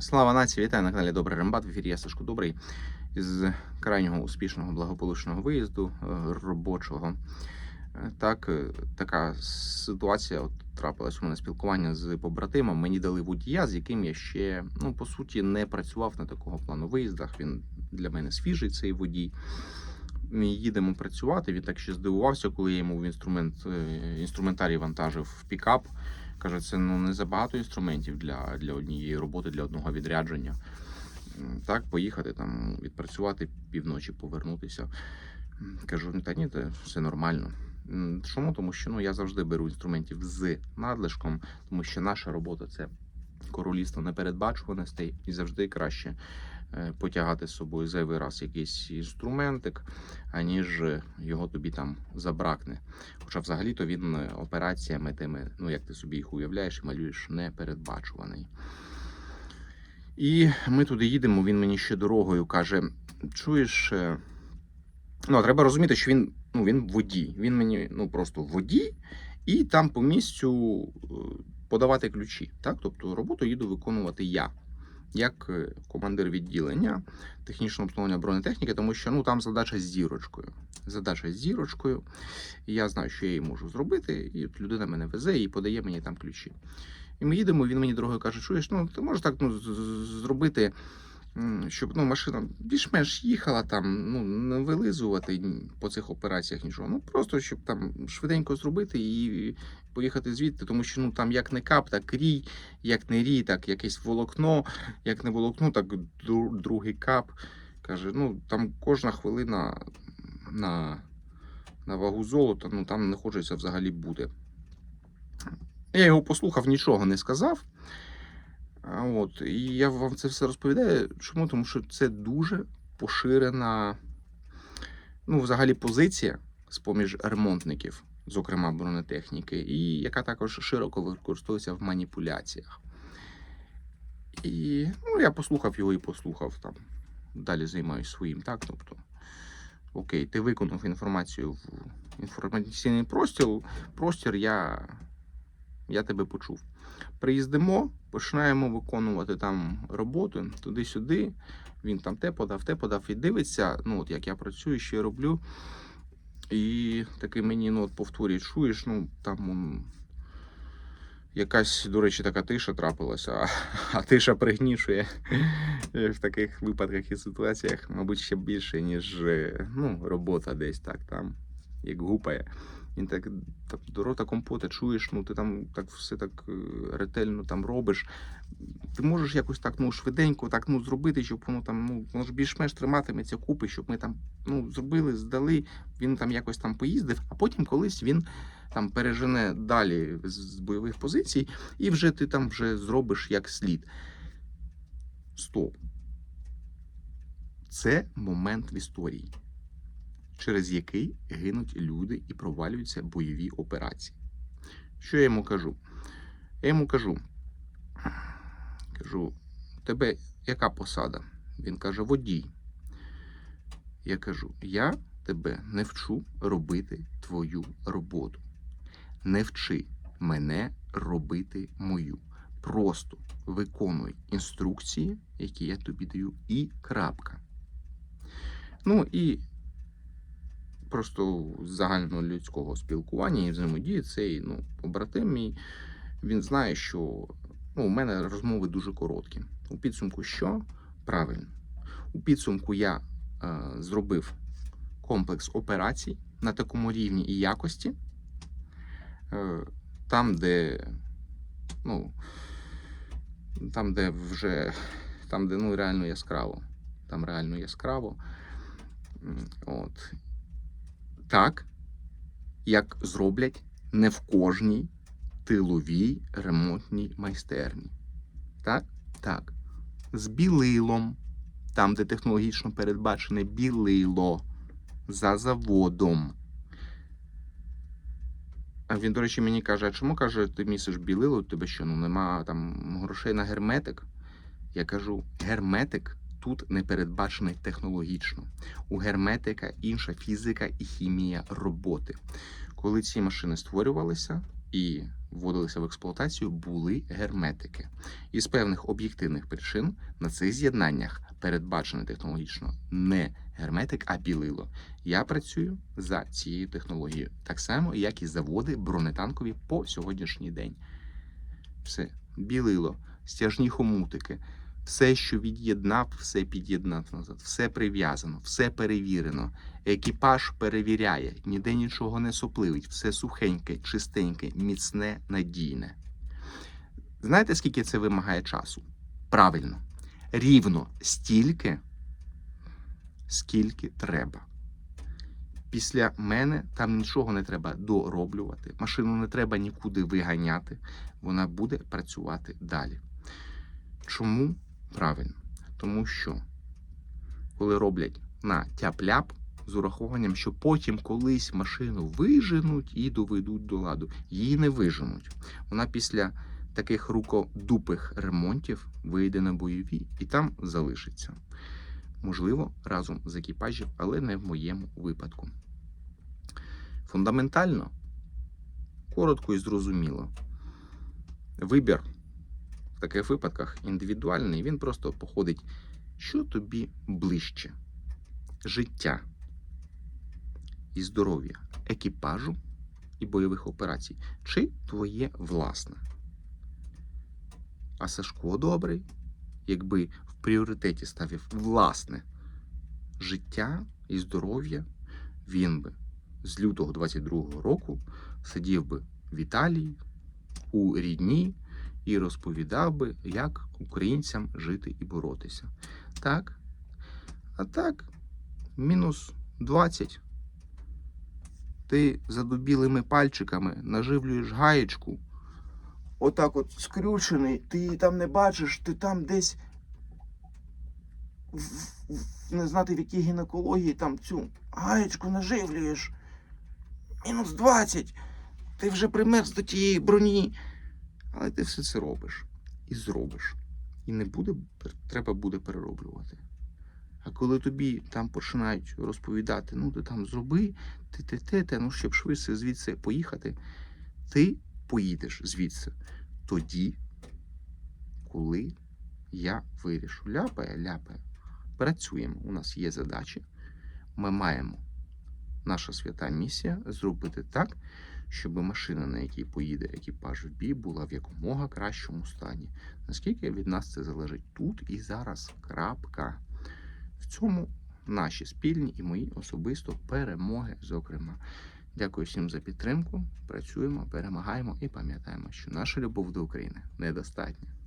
Слава нації, вітаю на каналі Добрий Рембат. В ефірі я Сашко Добрий з крайнього успішного благополучного виїзду е, робочого. Е, Так, е, така ситуація от, трапилась у мене спілкування з побратимом. Мені дали водія, з яким я ще ну по суті не працював на такого плану виїздах. Він для мене свіжий цей водій. Ми їдемо працювати. Він так ще здивувався, коли я йому в інструмент інструментарій вантажив в пікап. Каже, це ну не забагато інструментів для, для однієї роботи, для одного відрядження. Так, поїхати там, відпрацювати півночі, повернутися. Кажу, «Ну, та ні, це все нормально. Чому? Тому що ну, я завжди беру інструментів з надлишком, тому що наша робота це королівство непередбачуваностей і завжди краще е, потягати з собою зайвий раз якийсь інструментик, аніж його тобі там забракне. Хоча взагалі-то він е, операціями тими, ну як ти собі їх уявляєш і малюєш, непередбачуваний. І ми туди їдемо. Він мені ще дорогою каже: чуєш, е, ну треба розуміти, що він, ну, він водій. Він мені ну просто водій, і там по місцю подавати ключі. Так? Тобто роботу їду виконувати я. Як е, командир відділення технічного обслуговування бронетехніки, тому що ну там задача з зірочкою. Задача з зірочкою. Я знаю, що я її можу зробити, і от людина мене везе і подає мені там ключі. І ми їдемо, він мені дорогою каже: чуєш, ну ти можеш так ну, зробити, щоб ну, машина більш-менш їхала там, ну, не вилизувати по цих операціях нічого. Ну просто щоб там швиденько зробити і поїхати звідти, тому що ну там як не кап, так рій, як не рій, так якесь волокно, як не волокно, так другий кап. Каже, ну там кожна хвилина на, на вагу золота, ну там не хочеться взагалі бути. Я його послухав, нічого не сказав. От, і я вам це все розповідаю. Чому? Тому що це дуже поширена, ну, взагалі, позиція з-поміж ремонтників, зокрема бронетехніки, і яка також широко використовується в маніпуляціях. І ну, я послухав його і послухав там. Далі займаюся своїм, так? Тобто, окей, ти виконав інформацію в інформаційний простір, простір я, я тебе почув. Приїздимо, починаємо виконувати там роботу туди-сюди. Він там те подав, те подав і дивиться, ну от як я працюю, що я роблю. І таки мені ну, от повторює, чуєш, ну там м, якась, до речі, така тиша трапилася, а, а тиша пригнічує в таких випадках і ситуаціях, мабуть, ще більше, ніж е, ну, робота десь так там, як гупає. Він так, так до рота компота чуєш, ну ти там так все так е, ретельно там робиш. Ти можеш якось так ну, швиденько так ну, зробити, щоб воно там ну, воно ж більш-менш триматиметься купи, щоб ми там ну, зробили, здали, він там якось там поїздив, а потім колись він там пережене далі з бойових позицій, і вже ти там вже зробиш як слід. Стоп. Це момент в історії, через який гинуть люди і провалюються бойові операції. Що я йому кажу? Я йому кажу: кажу, тебе яка посада? Він каже, водій. Я кажу, я тебе не вчу робити твою роботу. Не вчи мене робити мою. Просто виконуй інструкції, які я тобі даю, і крапка. Ну і просто з загальнолюдського спілкування і взаємодії цей ну, побратим мій, він знає, що ну, у мене розмови дуже короткі. У підсумку що? Правильно. У підсумку я е, зробив комплекс операцій на такому рівні і якості, е, там, де, ну, там, де вже, там, де ну, реально яскраво. Там реально яскраво. От. Так, як зроблять не в кожній тиловій ремонтній майстерні. Так? Так. З білилом, там, де технологічно передбачене білило за заводом. А він, до речі, мені каже: а чому каже, ти місиш білило, у тебе що? Ну нема там грошей на герметик? Я кажу, герметик тут не передбачений технологічно. У герметика інша фізика і хімія роботи. Коли ці машини створювалися, і вводилися в експлуатацію, були герметики. І з певних об'єктивних причин на цих з'єднаннях передбачений технологічно не герметик, а білило. Я працюю за цією технологією, так само, як і заводи бронетанкові по сьогоднішній день. Все, білило, стяжні хомутики, все, що від'єднав, все під'єднав назад, все прив'язано, все перевірено. Екіпаж перевіряє, ніде нічого не сопливить, все сухеньке, чистеньке, міцне, надійне. Знаєте, скільки це вимагає часу? Правильно, рівно стільки, скільки треба. Після мене там нічого не треба дороблювати, машину не треба нікуди виганяти, вона буде працювати далі. Чому правильно? Тому що коли роблять на тяп-ляп з урахуванням, що потім колись машину виженуть і доведуть до ладу, її не виженуть. Вона після таких рукодупих ремонтів вийде на бойові і там залишиться. Можливо, разом з екіпажів, але не в моєму випадку. Фундаментально, коротко і зрозуміло. Вибір в таких випадках індивідуальний, він просто походить, що тобі ближче: життя і здоров'я екіпажу і бойових операцій, чи твоє власне. А Сашко добрий, якби в пріоритеті ставив власне життя і здоров'я, він би з лютого 22-го року сидів би в Італії у рідні і розповідав би, як українцям жити і боротися. Так. А так, мінус 20. Ти задубілими пальчиками наживлюєш гаєчку. Отак от скрючений, ти її там не бачиш, ти там десь не знати в якій гінекології там цю гаєчку наживлюєш. Мінус 20. Ти вже примерз до тієї броні. Але ти все це робиш і зробиш. І не буде, треба буде перероблювати. А коли тобі там починають розповідати, ну ти там зроби, ти те, те, те, ну щоб швидше звідси поїхати, ти поїдеш звідси тоді, коли я вирішу. Ляпає, ляпає. Працюємо. У нас є задачі. Ми маємо. Наша свята місія зробити так, щоб машина, на якій поїде екіпаж в бій, була в якомога кращому стані. Наскільки від нас це залежить тут і зараз. Крапка. В цьому наші спільні і мої особисто перемоги, зокрема. Дякую всім за підтримку. Працюємо, перемагаємо і пам'ятаємо, що наша любов до України недостатня.